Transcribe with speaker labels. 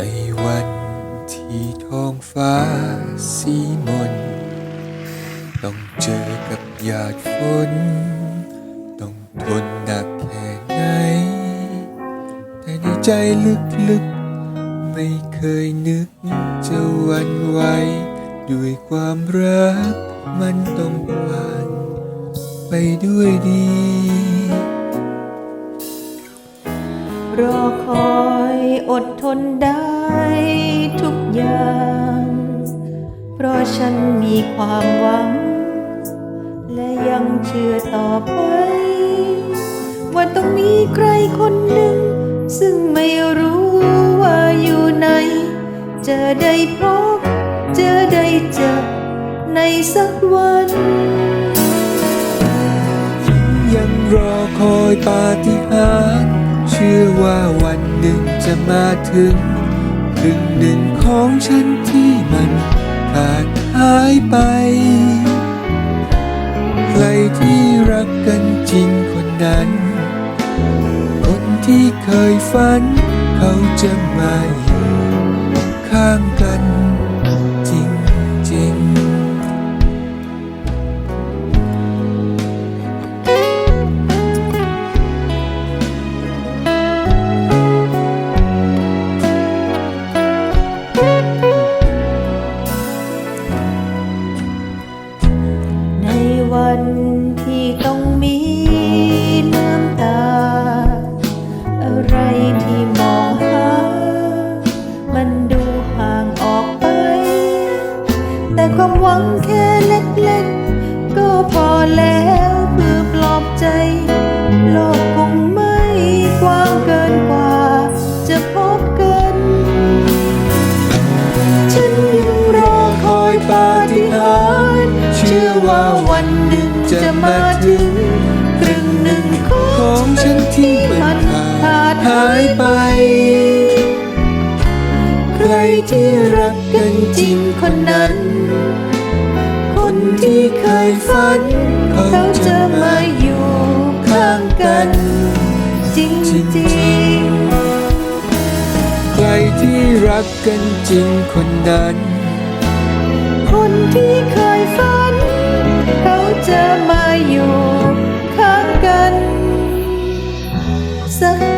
Speaker 1: ในวันที่ท้องฟ้าสีมน ต้องเจอกับหยาดฝน ต้องทนหนักแค่ไหน แต่ในใจลึกๆ ไม่เคยนึกจะวันไหวด้วยความรักมันต้องผ่าน ไปด้วยดี
Speaker 2: รอคอย อดทนได้ทุกอย่าง เพราะฉันมีความหวัง และยังเชื่อต่อไป ว่าต้องมีใครคนหนึ่ง ซึ่งไม่รู้ว่าอยู่ไหน จะได้พบจะได้เจอในสักวัน
Speaker 1: ยังรอคอยปาฏิหาริย์เชื่อว่าวัน หนึ่งจะมาถึงครึ่งหนึ่งของฉันที่มันขาดหายไป ใครที่รักกันจริงคนนั้น คนที่เคยฝัน เขาจะมาอยู่ข้างกัน
Speaker 2: แค่เล็กๆ ก็พอแล้วเพื่อปลอบใจ โลกคงไม่กว้างเกินกว่า จะพบกัน ฉันยังรอคอยปาฏิหาริย์เชื่อว่าวันหนึ่งจะมาถึงครึ่งหนึ่งขอ
Speaker 1: ง
Speaker 2: ฉันที่มั
Speaker 1: น
Speaker 2: ขาดหา
Speaker 1: ย
Speaker 2: ไป
Speaker 1: ใครที่รักกันจริงคนนั้น ที่เคยฝันเขา
Speaker 2: เขา
Speaker 1: จะ
Speaker 2: จะ
Speaker 1: มา
Speaker 2: มาอยู่ข้างกัน จริงๆ
Speaker 1: ใครที่รักกันจริงคนนั้น
Speaker 2: คนที่เคยฝัน เขาจะมาอยู่ข้างกัน สัก